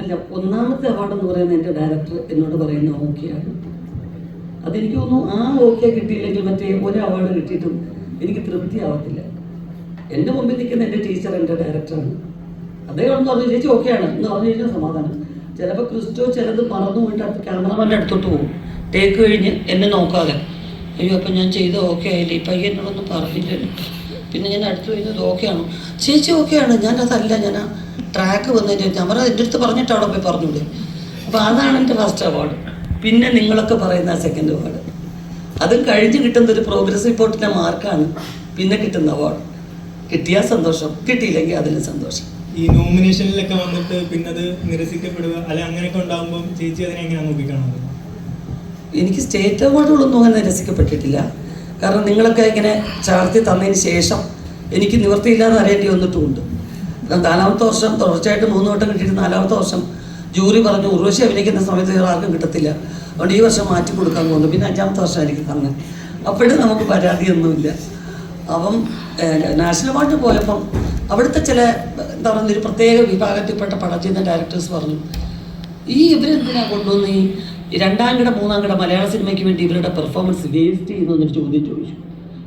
അല്ല ഒന്നാമത്തെ അവാർഡ് എന്ന് പറയുന്നത് എന്റെ ഡയറക്ടർ എന്നോട് പറയുന്ന ഓക്കെയാണ് അതെനിക്ക് തോന്നുന്നു ആ ഓക്കെ കിട്ടിയില്ലെങ്കിൽ മറ്റേ ഒരു അവാർഡ് കിട്ടിയിട്ടും എനിക്ക് തൃപ്തിയാവത്തില്ല എന്റെ മുമ്പിൽ നിൽക്കുന്ന എന്റെ ടീച്ചർ എന്റെ ഡയറക്ടറാണ് അദ്ദേഹം പറഞ്ഞു ചേച്ചി ഓക്കെയാണ് എന്ന് പറഞ്ഞു കഴിഞ്ഞാൽ സമാധാനം. ചിലപ്പോൾ ക്രിസ്റ്റോ ചിലത് മറന്നു പോയിട്ട് ക്യാമറമാന്റെ അടുത്തോട്ട് പോകും. ടേക്ക് കഴിഞ്ഞ് എന്നെ നോക്കാതെ. അയ്യോ അപ്പം ഞാൻ ചെയ്ത് ഓക്കെ ആയില്ലേ? ഇപ്പം അയ്യോ എന്നോടൊന്നും പറഞ്ഞില്ലല്ലോ. പിന്നെ ഞാൻ അടുത്ത് കഴിഞ്ഞത് ഓക്കെയാണോ ചേച്ചി ഓക്കെയാണ് ഞാൻ അതല്ല ഞാൻ ആ ട്രാക്ക് വന്നതിന്റെ ഞാൻ പറഞ്ഞത് എന്റെ അടുത്ത് പറഞ്ഞിട്ട് അവിടെ പോയി പറഞ്ഞൂടെ. അപ്പോൾ അതാണ് എന്റെ ഫസ്റ്റ് അവാർഡ് പിന്നെ നിങ്ങളൊക്കെ പറയുന്ന സെക്കൻഡ് അവാർഡ് അതും കഴിഞ്ഞ് കിട്ടുന്ന ഒരു പ്രോഗ്രസ് റിപ്പോർട്ടിന്റെ മാർക്കാണ് പിന്നെ കിട്ടുന്ന അവാർഡ് കിട്ടിയാൽ സന്തോഷം. കിട്ടിയില്ലെങ്കിൽ അതിന് സന്തോഷം. ഈ നോമിനേഷനിലൊക്കെ വന്നിട്ട് പിന്നെ അത് നിരസിക്കപ്പെടുക അല്ലെ അങ്ങനെയൊക്കെ ഉണ്ടാകുമ്പോൾ ചേച്ചി അതിനെ എങ്ങനെയാണ് നോക്കിക്കാണുന്നത്? എനിക്ക് സ്റ്റേറ്റ് അവാർഡുകളൊന്നും അങ്ങനെ നിരസിക്കപ്പെട്ടിട്ടില്ല. കാരണം നിങ്ങളൊക്കെ ഇങ്ങനെ ചാർത്തി തന്നതിന് ശേഷം എനിക്ക് നിവൃത്തിയില്ലാതെ അറിയേണ്ടി വന്നിട്ടുമുണ്ട്. നാലാമത്തെ വർഷം തുടർച്ചയായിട്ട് മൂന്ന് വട്ടം കിട്ടിയിട്ട് നാലാമത്തെ വർഷം ജൂറി പറഞ്ഞു ഉർവശി അഭിനയിക്കുന്ന സമയത്ത് വേറെ ആർക്കും കിട്ടത്തില്ല. അതുകൊണ്ട് ഈ വർഷം മാറ്റി കൊടുക്കാൻ പോകുന്നു. പിന്നെ അഞ്ചാമത്തെ വർഷം എനിക്ക് തന്നെ അപ്പോഴും നമുക്ക് പരാതിയൊന്നുമില്ല. അപ്പം നാഷണൽ അവാർഡ് പോയപ്പം അവിടുത്തെ ചില എന്താ പറയുന്ന ഒരു പ്രത്യേക വിഭാഗത്തിൽപ്പെട്ട പടം ചെയ്യുന്ന ഡയറക്ടേഴ്സ് പറഞ്ഞു ഈ ഇവരെന്തിനാ കൊണ്ടുവന്ന്? ഈ രണ്ടാം കിട മൂന്നാം കിട മലയാള സിനിമയ്ക്ക് വേണ്ടി ഇവരുടെ പെർഫോമൻസ് വേസ്റ്റ് ചെയ്യുന്നു എന്നൊരു ചോദ്യം ചോദിച്ചു.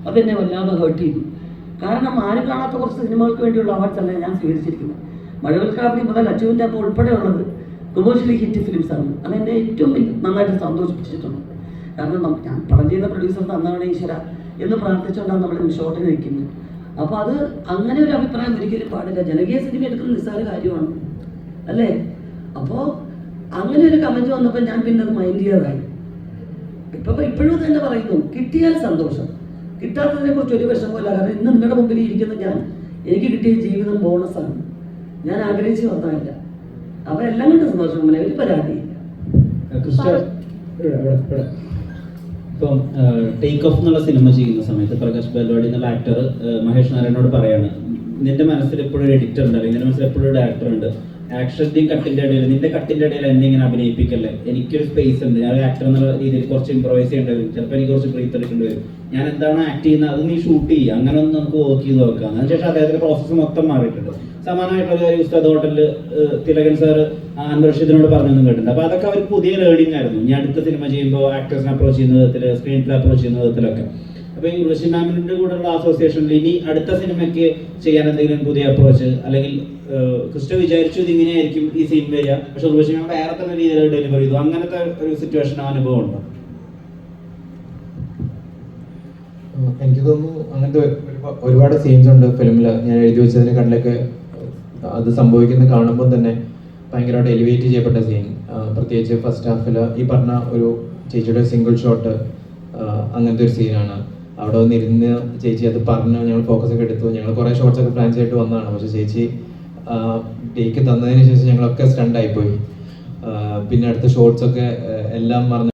അതെന്നെ വല്ലാതെ ഹേർട്ട് ചെയ്തു. കാരണം ആരും കാണാത്ത കുറച്ച് സിനിമകൾക്ക് വേണ്ടിയുള്ള അവാർഡ്സ് അല്ല ഞാൻ സ്വീകരിച്ചിരിക്കുന്നത്. മഴവിൽക്കാവടി മുതൽ അച്ചുവിന്റെ അപ്പോൾ ഉൾപ്പെടെയുള്ളത് കൊമേഴ്ഷ്യലി ഹിറ്റ് ഫിലിംസ് ആണ്. അതെന്നെ ഏറ്റവും നന്നായിട്ട് സന്തോഷിപ്പിച്ചിട്ടുണ്ട്. കാരണം ഞാൻ പടം ചെയ്യുന്ന പ്രൊഡ്യൂസർ തന്നവണ ഈശ്വര എന്ന് പ്രാർത്ഥിച്ചുകൊണ്ടാണ് നമ്മൾ ഷോട്ടിന് നിൽക്കുന്നത് അപ്പോൾ അത് അങ്ങനെ ഒരു അഭിപ്രായം ഒരിക്കലും പാടില്ല. ജനകീയ സിനിമ എടുക്കുന്ന നിസ്സാര കാര്യമാണ്. അല്ലേ? അപ്പോൾ അങ്ങനെ ഒരു കമന്റ് വന്നപ്പോൾ ഞാൻ പിന്നെ അത് മൈൻഡ് ചെയ്യാതായി. ഇപ്പൊ ഇപ്പോഴും തന്നെ പറയുന്നു. കിട്ടിയാൽ സന്തോഷം. കിട്ടാത്തതിനെ കുറിച്ച് ഒരു വിഷമമില്ല കാരണം ഇന്ന് നിങ്ങളുടെ മുമ്പിൽ ഇരിക്കുന്ന ഞാൻ എനിക്ക് കിട്ടിയ ജീവിതം ബോണസാണ് ഞാൻ ആഗ്രഹിച്ചു വന്നതല്ല. അപ്പൊ എല്ലാം കൊണ്ട് സന്തോഷം. അങ്ങനെ ഒരു പരാതിയില്ല. ഇപ്പം ടേക്ക് ഓഫ് എന്നുള്ള സിനിമ ചെയ്യുന്ന സമയത്ത് പ്രകാശ് ബാലോടി എന്നുള്ള ആക്ടർ മഹേഷ് നാരായണനോട് പറയാണ് നിന്റെ മനസ്സിൽ എപ്പോഴും ഒരു എഡിറ്റർ ഉണ്ട് നിന്റെ മനസ്സിൽ എപ്പോഴും ഒരു ഡയറക്ടർ ഉണ്ട്. ആക്ഷന്റെയും കട്ടിന്റെ ഇടയിൽ നിന്റെ കട്ടിന്റെ ഇടയിൽ എന്നെ ഇങ്ങനെ അഭിനയിപ്പിക്കല്ലേ? എനിക്കൊരു സ്പേസ് ഉണ്ട്. ഞാൻ ആക്ടർ എന്നുള്ള രീതിയിൽ കുറച്ച് ഇമ്പ്രവൈസ് ചെയ്യേണ്ടി വരും. ചിലപ്പോൾ എനിക്ക് കുറച്ച് ബ്രീത്ത് എടുക്കേണ്ടി വരും. ഞാൻ എന്താണ് ആക്ട് ചെയ്യുന്നത്? അത് നീ ഷൂട്ട് ചെയ്യുക അങ്ങനെ ഒന്ന് നമുക്ക് വർക്ക് ചെയ്ത് നോക്കാം. അതിനുശേഷം അദ്ദേഹത്തിന്റെ പ്രോസസ്സ് മൊത്തം മാറിയിട്ടുണ്ട്. സമാനമായിട്ടുള്ള കാര്യം ഉസ്താദ് ഹോട്ടലിൽ തിലകൻ സാർ അന്വേഷിച്ചതിനോട് പറഞ്ഞൊന്നും കേട്ടിട്ടുണ്ട്. അപ്പൊ അതൊക്കെ അവർക്ക് പുതിയ ലേണിംഗ് ആയിരുന്നു. ഞാൻ അടുത്ത സിനിമ ചെയ്യുമ്പോൾ ആക്ടേഴ്സിനെ അപ്രോച്ച് ചെയ്യുന്ന വിധത്തിൽ സ്ക്രീൻ പ്ലേ അപ്രോച്ച് ചെയ്യുന്ന വിധത്തിലൊക്കെ. അപ്പൊ ഈ ഉർവശി മാമിന്റെ കൂടെയുള്ള അസോസിയേഷനിൽ ഇനി അടുത്ത സിനിമയ്ക്ക് ചെയ്യാൻ എന്തെങ്കിലും പുതിയ അപ്രോച്ച് അല്ലെങ്കിൽ ക്രിസ്റ്റോ വിചാരിച്ചു ഇത് ഇങ്ങനെയായിരിക്കും ഈ സീൻ വരിക. പക്ഷെ ഉളശ്ശി മാം വേറെ തന്നെ രീതിയിൽ ഡെലിവർ ചെയ്തു. അങ്ങനത്തെ ഒരു സിറ്റുവേഷൻ അനുഭവം ഉണ്ടോ? എനിക്ക് തോന്നുന്നു അങ്ങനത്തെ ഒരുപാ- ഒരുപാട് സീൻസ് ഉണ്ട് ഫിലിമിൽ ഞാൻ എഴുതി വെച്ചതിനെ കണ്ടിലൊക്കെ അത് സംഭവിക്കുന്നത് കാണുമ്പോൾ തന്നെ ഭയങ്കരമായിട്ട് എലിവേറ്റ് ചെയ്യപ്പെട്ട സീൻ പ്രത്യേകിച്ച് ഫസ്റ്റ് ഹാഫിൽ ഈ പറഞ്ഞ ഒരു ചേച്ചിയുടെ സിംഗിൾ ഷോട്ട് അങ്ങനത്തെ ഒരു സീനാണ് അവിടെ വന്നിരുന്ന് ചേച്ചി അത് പറഞ്ഞു ഞങ്ങൾ ഫോക്കസ് ഒക്കെ എടുത്തു. ഞങ്ങൾ കുറേ ഷോർട്സ് ഒക്കെ പ്ലാൻ ചെയ്തിട്ട് വന്നതാണ്. പക്ഷേ ചേച്ചി ടേക്ക് തന്നതിന് ശേഷം ഞങ്ങളൊക്കെ സ്റ്റണ്ടായിപ്പോയി പിന്നെ അടുത്ത ഷോർട്സ് ഒക്കെ എല്ലാം മറന്ന്